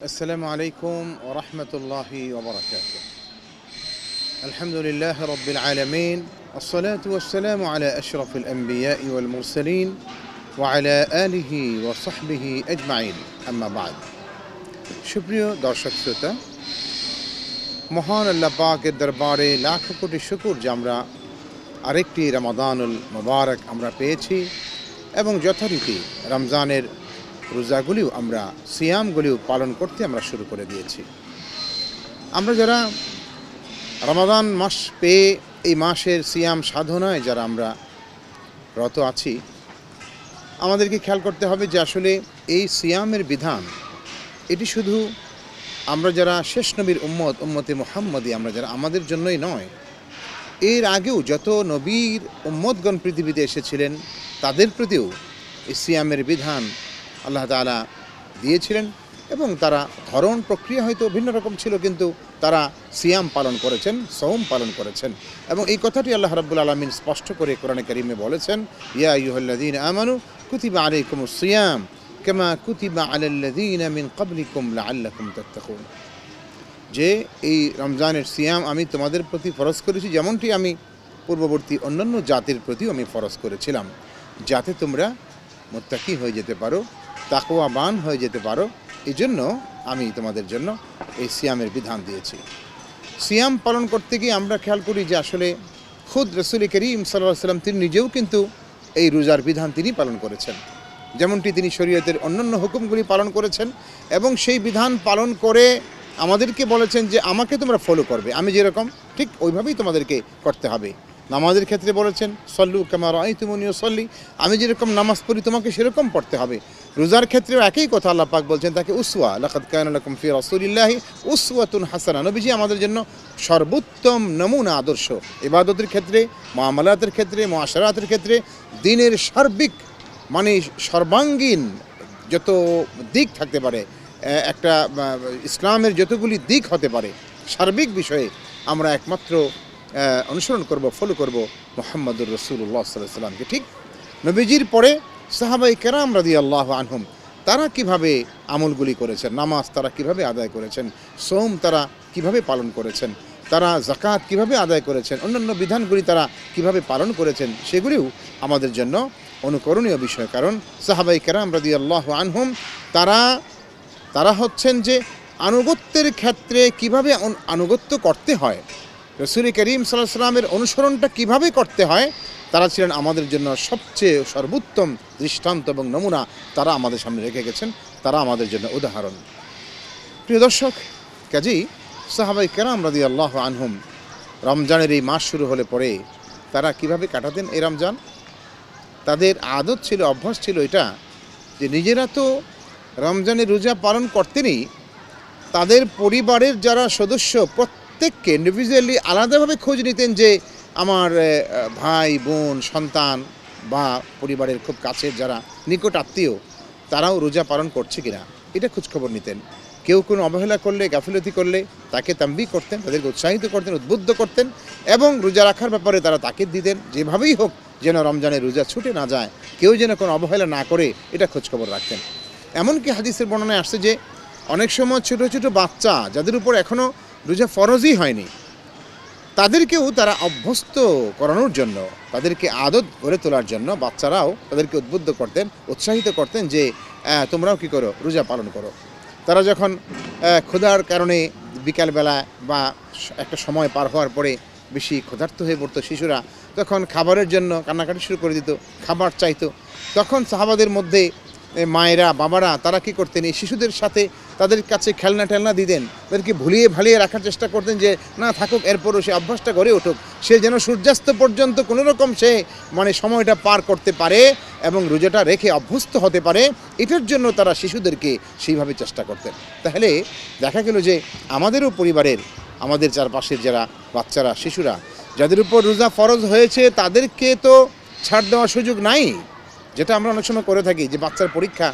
السلام عليكم ورحمة الله وبركاته. الحمد لله رب العالمين الصلاة والسلام على أشرف الأنبياء والمرسلين وعلى آله وصحبه أجمعين أما بعد সুপ্রিয় দর্শক শ্রোতা মহান আল্লাহ পাকের দরবারে লাখ কোটি শুকুর যে আমরা আরেকটি রমাদানুল মোবারক আমরা পেয়েছি এবং যথারীতি রমজানের রোজাগুলিও আমরা, সিয়ামগুলিও পালন করতে আমরা শুরু করে দিয়েছি। আমরা যারা রমাদান মাস পেয়ে এই মাসের সিয়াম সাধনায় যারা আমরা রত আছি, আমাদেরকে খেয়াল করতে হবে যে আসলে এই সিয়ামের বিধান, এটি শুধু আমরা যারা শেষ নবীর উম্মত, উম্মতে মোহাম্মদী, আমরা যারা আমাদের জন্যই নয়, এর আগেও যত নবীর উম্মতগণ পৃথিবীতে এসেছিলেন, তাদের প্রতিও এই সিয়ামের বিধান আল্লাহ তাআলা দিয়েছিলেন এবং তারা ধরন প্রক্রিয়া হয়তো ভিন্ন রকম ছিল, কিন্তু তারা সিয়াম পালন করেছেন সৌম পালন করেছেন। এবং এই কথাটি আল্লাহ রাব্বুল আলমিন স্পষ্ট করে কোরআনে করিমে বলেছেন, ইয়া ইউহল্লাদিন আমানু কুতিবা আলাইকুম সিয়াম কেমা কুতিবা আলাল্লাদিন মিন ক্বাবলিকুম লাআল্লাকুম তাত্তাকুন। যে এই রমজানের সিয়াম আমি তোমাদের প্রতি ফরজ করেছি, যেমনটি আমি পূর্ববর্তী অন্যান্য জাতির প্রতিও আমি ফরজ করেছিলাম। যাতে তোমরা মোত্তাকি হয়ে যেতে পারো তাকওয়াবান হয়ে যেতে পারো। এই জন্য আমি তোমাদের জন্য এই সিয়ামের বিধান দিয়েছি। সিয়াম পালন করতে গিয়ে আমরা খেয়াল করি যে আসলে খুদ রসুল করিম সাল্লাহ সাল্লাম তিনি নিজেও কিন্তু এই রোজার বিধান তিনি পালন করেছেন। যেমনটি তিনি শরীয়তের অন্যান্য হুকুমগুলি পালন করেছেন এবং সেই বিধান পালন করে আমাদেরকে বলেছেন যে আমাকে তোমরা ফলো করবে। আমি যেরকম, ঠিক ওইভাবেই তোমাদেরকে করতে হবে। নামাজের ক্ষেত্রে বলেছেন, সল্লু কামার আই তুমনিও সল্লি আমি যেরকম নামাজ পড়ি, তোমাকে সেরকম পড়তে হবে। রোজার ক্ষেত্রেও একই কথা আল্লাহ পাক বলছেন, তাকে উসওয়া কায়না লাকুম ফি রাসূলিল্লাহি উসওয়াতুন হাসানা। নবীজি আমাদের জন্য সর্বোত্তম নমুনা আদর্শ। ইবাদতের ক্ষেত্রে, মামলাতের ক্ষেত্রে, মুআশারাতের ক্ষেত্রে দিনের সার্বিক মানে সর্বাঙ্গীন যত দিক থাকতে পারে একটা ইসলামের যতগুলি দিক হতে পারে, সার্বিক বিষয়ে আমরা একমাত্র অনুসরণ করব ফলো করব মোহাম্মদুর রসুল্লাহ সাল্লাহ সাল্লামকে ঠিক নবীজির পরে সাহাবাই কেরাম রাদি আল্লাহ আনহুম, তারা কীভাবে আমলগুলি করেছেন, নামাজ তারা কীভাবে আদায় করেছেন সোম তারা কীভাবে পালন করেছেন, তারা জাকাত কীভাবে আদায় করেছেন, অন্যান্য বিধানগুলি তারা কীভাবে পালন করেছেন, সেগুলিও আমাদের জন্য অনুকরণীয় বিষয়। কারণ সাহাবাই কেরাম রাদি আল্লাহ আনহুম, তারা তারা হচ্ছেন যে আনুগত্যের ক্ষেত্রে কীভাবে আনুগত্য করতে হয় রসুল করিম সাল্লাহ সাল্লামের অনুসরণটা কীভাবে করতে হয়? তারা ছিলেন আমাদের জন্য সবচেয়ে সর্বোত্তম দৃষ্টান্ত এবং নমুনা। তারা আমাদের সামনে রেখে গেছেন। তারা আমাদের জন্য উদাহরণ। প্রিয় দর্শক কাজেই সাহাবাই কেরাম রাদি আল্লাহ আনহুম, রমজানের এই মাস শুরু হলে পরে তারা কীভাবে কাটাতেন এই রমজান? তাদের আদত ছিল, অভ্যাস ছিল এটা যে নিজেরা তো রমজানের রোজা পালন করতেনই। তাদের পরিবারের যারা সদস্য প্রত্যেককে ইন্ডিভিজুয়ালি আলাদাভাবে খোঁজ নিতেন যে আমার ভাই, বোন, সন্তান বা পরিবারের খুব কাছের যারা নিকট আত্মীয়, তারাও রোজা পালন করছে কিনা, এটা খোঁজখবর নিতেন। কেউ কোনো অবহেলা করলে, গাফিলতি করলে তাকে তাম্বি করতেন, তাদেরকে উৎসাহিত করতেন, উদ্বুদ্ধ করতেন এবং রোজা রাখার ব্যাপারে তারা তাকিদ দিতেন, যেভাবেই হোক যেন রমজানের রোজা ছুটে না যায়, কেউ যেন কোনো অবহেলা না করে, এটা খোঁজখবর রাখতেন। এমনকি হাদিসের বর্ণনায় আসছে যে, অনেক সময় ছোট ছোট বাচ্চা যাদের উপর এখনও রোজা ফরজই হয়নি। তাদেরকেও তারা অভ্যস্ত করানোর জন্য, তাদেরকে আদত গড়ে তোলার জন্য বাচ্চারাও তাদেরকে উদ্বুদ্ধ করতেন, উৎসাহিত করতেন যে তোমরাও কি করো? রোজা পালন করো। তারা যখন ক্ষুধার কারণে বিকালবেলা বা একটা সময় পার হওয়ার পরে বেশি ক্ষুধার্ত হয়ে পড়তো শিশুরা, তখন খাবারের জন্য কান্নাকাটি শুরু করে দিত, খাবার চাইতো। তখন সাহাবাদের মধ্যে মায়েরা, বাবারা, তারা কি করতেন? এই শিশুদের সাথে তাদের কাছে খেলনা টেলনা দিতেন? তাদেরকে ভুলিয়ে ভালিয়ে রাখার চেষ্টা করতেন যে, না থাকুক, এরপরও সে অভ্যাসটা গড়ে উঠুক। সে যেন সূর্যাস্ত পর্যন্ত কোনো রকম সে মানে সময়টা পার করতে পারে এবং রোজাটা রেখে অভ্যস্ত হতে পারে, এটার জন্য তারা শিশুদেরকে সেইভাবে চেষ্টা করতেন। তাহলে দেখা গেল যে, আমাদেরও পরিবারের, আমাদের চারপাশের যারা বাচ্চারা, শিশুরা, যাদের উপর রোজা ফরজ হয়েছে, তাদেরকে তো ছাড় দেওয়ার সুযোগ নাই। যেটা আমরা অনেক সময় করে থাকি, যে বাচ্চার পরীক্ষা,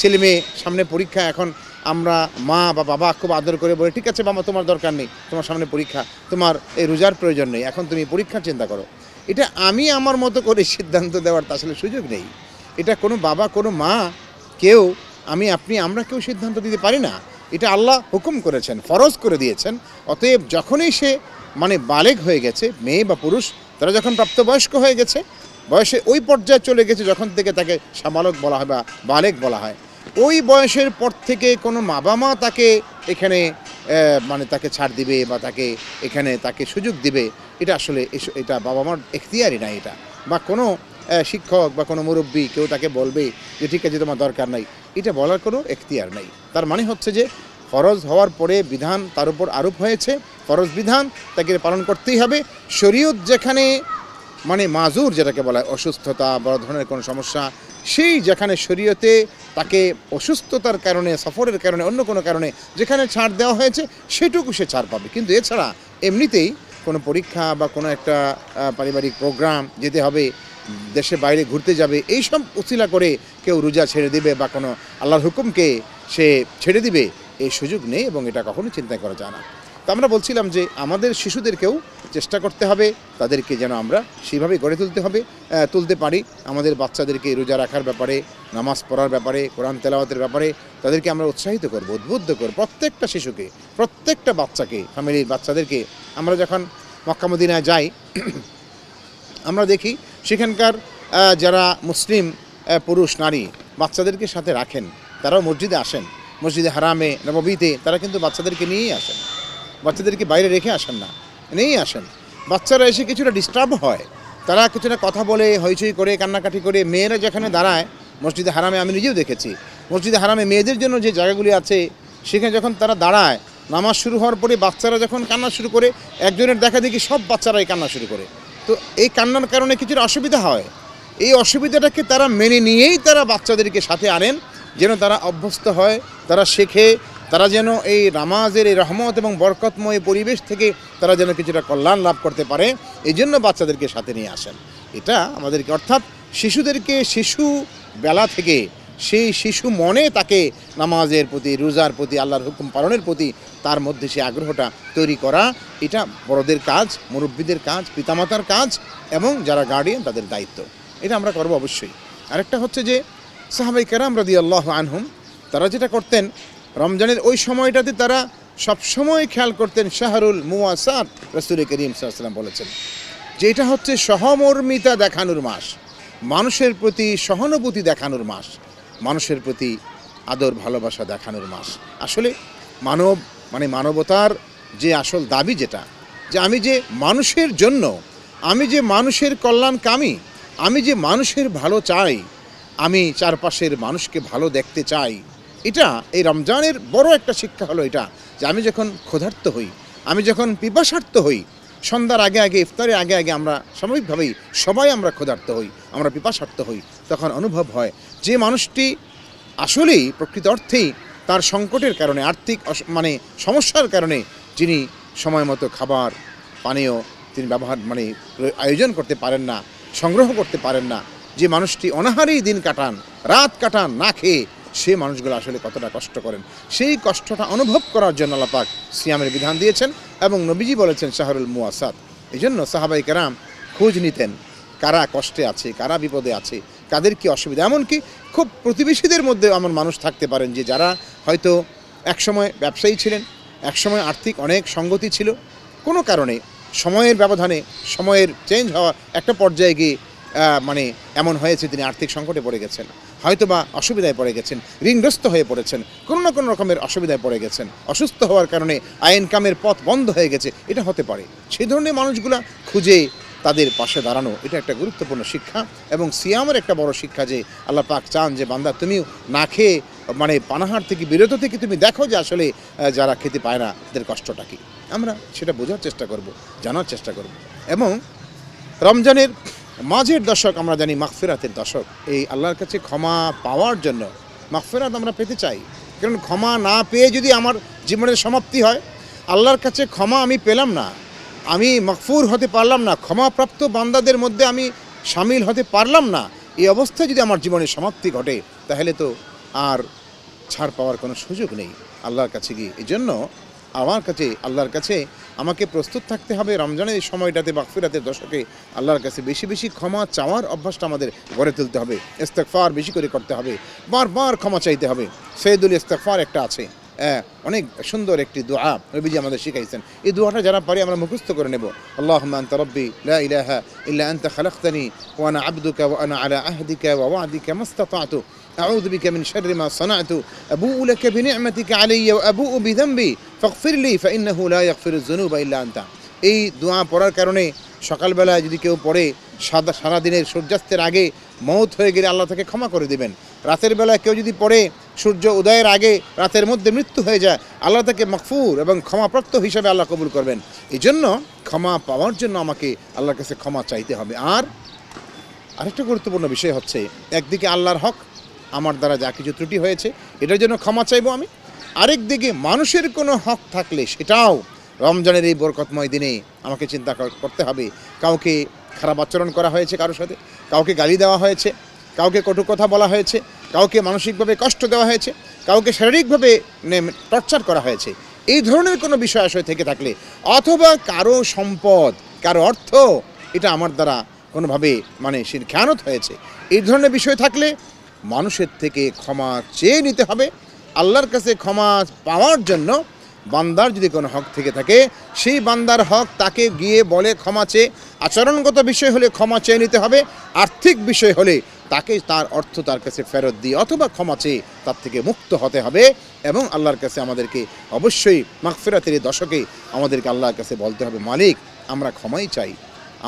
ছেলে মেয়ে সামনে পরীক্ষা, এখন আমরা মা বা বাবা খুব আদর করে বলে, ঠিক আছে বাবা, তোমার দরকার নেই, তোমার সামনে পরীক্ষা, তোমার এই রোজার প্রয়োজন নেই, এখন তুমি পরীক্ষার চিন্তা করো। এটা আমি আমার মতো করে সিদ্ধান্ত দেওয়ার তা আসলে সুযোগ নেই। এটা কোনো বাবা, কোনো মা, কেউ, আমি, আপনি, আমরা কেউ সিদ্ধান্ত দিতে পারি না। এটা আল্লাহ হুকুম করেছেন, ফরজ করে দিয়েছেন। অতএব যখনই সে মানে বালেগ হয়ে গেছে, মেয়ে বা পুরুষ, তারা যখন প্রাপ্তবয়স্ক হয়ে গেছে বয়সে ওই পর্যায়ে চলে গেছে যখন থেকে তাকে সাবালক বলা হয় বা বালেক বলা হয়। ওই বয়সের পর থেকে কোনো মা বাবা মা তাকে এখানে মানে তাকে ছাড় দিবে বা তাকে এখানে তাকে সুযোগ দিবে, এটা আসলে এটা বাবা মার এখতিয়ারই না এটা। বা কোনো শিক্ষক বা কোনো মুরব্বী কেউ তাকে বলবে যে, ঠিক আছে, তোমার দরকার নাই। এটা বলার কোনো এখতিয়ার নাই। তার মানে হচ্ছে যে, ফরজ হওয়ার পরে বিধান তার উপর আরোপ হয়েছে। ফরজ বিধান তাকে পালন করতেই হবে। শরীয়ত যেখানে মানে মাজুর যেটাকে বলা হয় অসুস্থতা বড় ধরনের কোনো সমস্যা, সেই যেখানে শরীয়তে তাকে অসুস্থতার কারণে, সফরের কারণে, অন্য কোনো কারণে যেখানে ছাড় দেওয়া হয়েছে, সেটুকু সে ছাড় পাবে। কিন্তু এছাড়া এমনিতেই কোনো পরীক্ষা বা কোনো একটা পারিবারিক প্রোগ্রাম যেতে হবে, দেশে বাইরে ঘুরতে যাবে, এই সব উচিলা করে কেউ রোজা ছেড়ে দিবে বা কোনো আল্লাহর হুকুমকে সে ছেড়ে দিবে, এই সুযোগ নেই এবং এটা কখনো চিন্তা করা যায় না। তো আমরা বলছিলাম যে আমাদের শিশুদেরকেও চেষ্টা করতে হবে, তাদেরকে যেন আমরা সেইভাবে গড়ে তুলতে হবে তুলতে পারি। আমাদের বাচ্চাদেরকে রোজা রাখার ব্যাপারে, নামাজ পড়ার ব্যাপারে, কোরআন তেলাওয়াতের ব্যাপারে, তাদেরকে আমরা উৎসাহিত করব, উদ্বুদ্ধ করব। প্রত্যেকটা শিশুকে, প্রত্যেকটা বাচ্চাকে, ফ্যামিলির বাচ্চাদেরকে আমরা যখন মক্কামদিনায় যাই, আমরা দেখি সেখানকার যারা মুসলিম পুরুষ, নারী, বাচ্চাদেরকে সাথে রাখেন। তারাও মসজিদে আসেন। মসজিদে হারামে, নববীতে তারা কিন্তু বাচ্চাদেরকে নিয়েই আসেন। বাচ্চাদেরকে বাইরে রেখে আসেন না নিয়েই আসেন। বাচ্চারা এসে কিছুটা ডিস্টার্ব হয়। তারা কিছুটা কথা বলে, হইচই করে, কান্নাকাটি করে। মেয়েরা যেখানে দাঁড়ায়, মসজিদে হারামে আমি নিজেও দেখেছি। মসজিদে হারামে মেয়েদের জন্য যে জায়গাগুলি আছে, সেখানে যখন তারা দাঁড়ায়, নামাজ শুরু হওয়ার পরে বাচ্চারা যখন কান্না শুরু করে, একজনের দেখা দেখি সব বাচ্চারাই কান্না শুরু করে। তো এই কান্নার কারণে কিছুটা অসুবিধা হয়। এই অসুবিধাটাকে তারা মেনে নিয়েই তারা বাচ্চাদেরকে সাথে আনেন, যেন তারা অভ্যস্ত হয়, তারা শেখে তারা যেন এই নামাজের এই রহমত এবং বরকতময় পরিবেশ থেকে তারা যেন কিছুটা কল্যাণ লাভ করতে পারে, এই জন্য বাচ্চাদেরকে সাথে নিয়ে আসেন। এটা আমাদেরকে, অর্থাৎ শিশুদেরকে শিশু বেলা থেকে, সেই শিশু মনে তাকে নামাজের প্রতি, রোজার প্রতি, আল্লাহর হুকুম পালনের প্রতি তার মধ্যে সেই আগ্রহটা তৈরি করা, এটা বড়দের কাজ, মুরব্বীদের কাজ, পিতামাতার কাজ এবং যারা গার্ডিয়ান তাদের দায়িত্ব। এটা আমরা করব অবশ্যই। আরেকটা হচ্ছে যে সাহাবাই কেরাম রাদি আল্লাহ আনহুম, তারা যেটা করতেন রমজানের ওই সময়টাতে তারা সবসময় খেয়াল করতেন শাহরুল মুয়াসাদ রসুল করিম সাল্লাম বলেছেন যে এটা হচ্ছে সহমর্মিতা দেখানোর মাস, মানুষের প্রতি সহানুভূতি দেখানোর মাস, মানুষের প্রতি আদর ভালোবাসা দেখানোর মাস। আসলে মানব মানে মানবতার যে আসল দাবি যেটা, যে আমি যে মানুষের জন্য, আমি যে মানুষের কল্যাণকামী, আমি যে মানুষের ভালো চাই, আমি চারপাশের মানুষকে ভালো দেখতে চাই এটা এই রমজানের বড় একটা শিক্ষা হলো এটা, যে আমি যখন ক্ষুধার্ত হই, আমি যখন পিপাসার্থ হই, সন্ধ্যার আগে আগে, ইফতারের আগে আগে আমরা স্বাভাবিকভাবেই সবাই আমরা ক্ষুধার্ত হই, আমরা পিপাসার্থ হই, তখন অনুভব হয় যে মানুষটি আসলেই প্রকৃত অর্থেই তার সংকটের কারণে, আর্থিক মানে সমস্যার কারণে যিনি সময় মতো খাবার, পানীয় তিনি ব্যবহার মানে আয়োজন করতে পারেন না, সংগ্রহ করতে পারেন না, যে মানুষটি অনাহারেই দিন কাটান, রাত কাটান, না খেয়ে সে মানুষগুলো আসলে কতটা কষ্ট করেন। সেই কষ্টটা অনুভব করার জন্য আল্লাপাক সিয়ামের বিধান দিয়েছেন এবং নবীজি বলেছেন শাহরুল মুয়াসাদ এই জন্য সাহাবাই কেরাম খোঁজ নিতেন, কারা কষ্টে আছে, কারা বিপদে আছে, কাদের কি অসুবিধা? এমনকি খুব প্রতিবেশীদের মধ্যে এমন মানুষ থাকতে পারেন যে যারা হয়তো একসময় ব্যবসায়ী ছিলেন, একসময় আর্থিক অনেক সঙ্গতি ছিল। কোনো কারণে সময়ের ব্যবধানে, সময়ের চেঞ্জ হওয়া একটা পর্যায়ে গিয়ে মানে এমন হয়েছে তিনি আর্থিক সংকটে পড়ে গেছেন। হয়তো বা অসুবিধায় পড়ে গেছেন, ঋণগ্রস্ত হয়ে পড়েছেন, কোনো না কোনো রকমের অসুবিধায় পড়ে গেছেন। অসুস্থ হওয়ার কারণে আয় ইনকামের পথ বন্ধ হয়ে গেছে, এটা হতে পারে। সেই ধরনের মানুষগুলা খুঁজে তাদের পাশে দাঁড়ানো, এটা একটা গুরুত্বপূর্ণ শিক্ষা এবং সিয়ামের একটা বড় শিক্ষা যে আল্লাহ পাক চান যে, বান্দা, তুমিও না খেয়ে মানে পানাহার থেকে বিরত থেকে তুমি দেখো যে আসলে যারা খেতে পায় না, তাদের কষ্টটা কি। আমরা সেটা বোঝার চেষ্টা করব, জানার চেষ্টা করব। এবং রমজানের মাঝের দশক আমরা জানি মাগফিরাতের দশক। এই আল্লাহর কাছে ক্ষমা পাওয়ার জন্য মাগফিরাত আমরা পেতে চাই। কারণ ক্ষমা না পেয়ে যদি আমার জীবনের সমাপ্তি হয়, আল্লাহর কাছে ক্ষমা আমি পেলাম না। আমি মকফুর হতে পারলাম না, ক্ষমাপ্রাপ্ত বান্দাদের মধ্যে আমি সামিল হতে পারলাম না। এই অবস্থায় যদি আমার জীবনের সমাপ্তি ঘটে, তাহলে তো আর ছাড় পাওয়ার কোনো সুযোগ নেই। আল্লাহর কাছে গিয়ে। এই জন্য আমার কাছে আল্লাহর কাছে আমাকে প্রস্তুত থাকতে হবে রমজানের এই সময়টাতে বাকফিরাতের দশকে আল্লাহর কাছে বেশি বেশি ক্ষমা চাওয়ার অভ্যাসটা আমাদের গড়ে তুলতে হবে ইস্তেকফার বেশি করে করতে হবে বারবার ক্ষমা চাইতে হবে সৈয়দুল ইস্তেকফার একটা আছে আহ, অনেক সুন্দর একটি দোয়া নবীজি আমাদের শিখাইছেন এই দোয়াটা যারা পারি আমরা মুখস্থ করে নেব আল্লাহ আন্তা রব্বি লা ইলাহা ইল্লা আন্তা খালাকতানি ওয়া আনা আবদুকা ওয়া আনা আলা আহদিকা ওয়া ওয়াদিকা মাস্তাতাতু أعوذ بك من شر ما صنعت أبوء لك بنعمتك علي وأبوء بذنبي ফকফিরলি ফাইন্নাহুল্লাহ ইয়কফির জনু বা ইল্লা আনতা। এই দোয়া পড়ার কারণে সকালবেলায় যদি কেউ পড়ে, সাদা সারাদিনের সূর্যাস্তের আগে মৌত হয়ে গেলে আল্লাহ তাকে ক্ষমা করে দেবেন। রাতের বেলায় কেউ যদি পড়ে, সূর্য উদয়ের আগে রাতের মধ্যে মৃত্যু হয়ে যায়, আল্লাহ তাকে মকফুর এবং ক্ষমাপ্রাপ্ত হিসাবে আল্লাহ কবুল করবেন। এই জন্য ক্ষমা পাওয়ার জন্য আমাকে আল্লাহর কাছে ক্ষমা চাইতে হবে। আর আরেকটা গুরুত্বপূর্ণ বিষয় হচ্ছে, একদিকে আল্লাহর হক, আমার দ্বারা যা কিছু ত্রুটি হয়েছে, এটার জন্য ক্ষমা চাইব আমি। আরেক দিকে মানুষের কোনো হক থাকলে সেটাও রমজানের এই বরকতময় দিনে আমাকে চিন্তা করতে হবে। কাউকে খারাপ আচরণ করা হয়েছে কারোর সাথে, কাউকে গালি দেওয়া হয়েছে, কাউকে কটু কথা বলা হয়েছে, কাউকে মানসিকভাবে কষ্ট দেওয়া হয়েছে, কাউকে শারীরিকভাবে টর্চার করা হয়েছে। এই ধরনের কোনো বিষয় আশয় থেকে থাকলে অথবা কারও সম্পদ, কারও অর্থ, এটা আমার দ্বারা কোনোভাবে মানে সে খেয়ানত হয়েছে। এই ধরনের বিষয় থাকলে মানুষের থেকে ক্ষমা চেয়ে নিতে হবে। আল্লাহর কাছে ক্ষমা পাওয়ার জন্য বান্দার যদি কোনো হক থেকে থাকে, সেই বান্দার হক তাকে গিয়ে বলে ক্ষমা চেয়ে, আচরণগত বিষয় হলে ক্ষমা চেয়ে নিতে হবে, আর্থিক বিষয় হলে তাকে তার অর্থ তার কাছে ফেরত দিয়ে অথবা ক্ষমা চেয়ে তার থেকে মুক্ত হতে হবে এবং আল্লাহর কাছে আমাদেরকে অবশ্যই মাগফিরাতের দশকে আমাদেরকে আল্লাহর কাছে বলতে হবে, মালিক, আমরা ক্ষমাই চাই,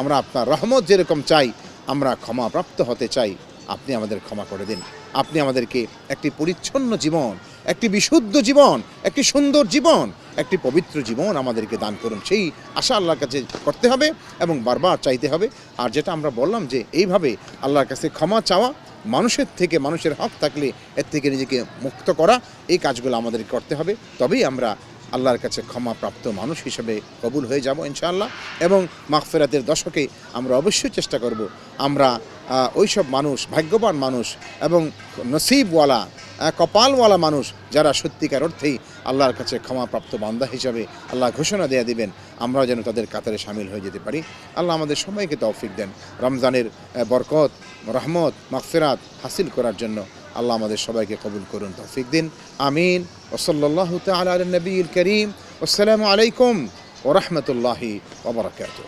আমরা আপনার রহমত যেরকম চাই, আমরা ক্ষমাপ্রাপ্ত হতে চাই, আপনি আমাদের ক্ষমা করে দিন, আপনি আমাদেরকে একটি পরিচ্ছন্ন জীবন একটি বিশুদ্ধ জীবন, একটি সুন্দর জীবন, একটি পবিত্র জীবন আমাদেরকে দান করুন। সেই আশা আল্লাহর কাছে করতে হবে এবং বারবার চাইতে হবে। আর যেটা আমরা বললাম যে এইভাবে আল্লাহর কাছে ক্ষমা চাওয়া, মানুষের থেকে মানুষের হক থাকলে এর থেকে নিজেকে মুক্ত করা, এই কাজগুলো আমাদের করতে হবে। তবেই আমরা আল্লাহর কাছে ক্ষমাপ্রাপ্ত মানুষ হিসেবে কবুল হয়ে যাব ইনশাআল্লাহ। এবং মাগফেরাতের দশকে আমরা অবশ্যই চেষ্টা করব আমরা ওইসব মানুষ, ভাগ্যবান মানুষ এবং নসিবওয়ালা কপালওয়ালা মানুষ যারা সত্যিকার অর্থেই আল্লাহর কাছে ক্ষমাপ্রাপ্ত বান্দা হিসাবে আল্লাহ ঘোষণা দেয়া দিবেন আমরা যেন তাদের কাতারে সামিল হয়ে যেতে পারি। আল্লাহ আমাদের সবাইকে তৌফিক দেন। রমজানের বরকত, রহমত, মাগফিরাত হাসিল করার জন্য আল্লাহ আমাদের সবাইকে কবুল করুন, তৌফিক দিন। আমিন। ওসল্লাহ তাল নবীল করিম। আসসালামু আলাইকুম ওরহমতুল্লাহি ওবরাকাতুহ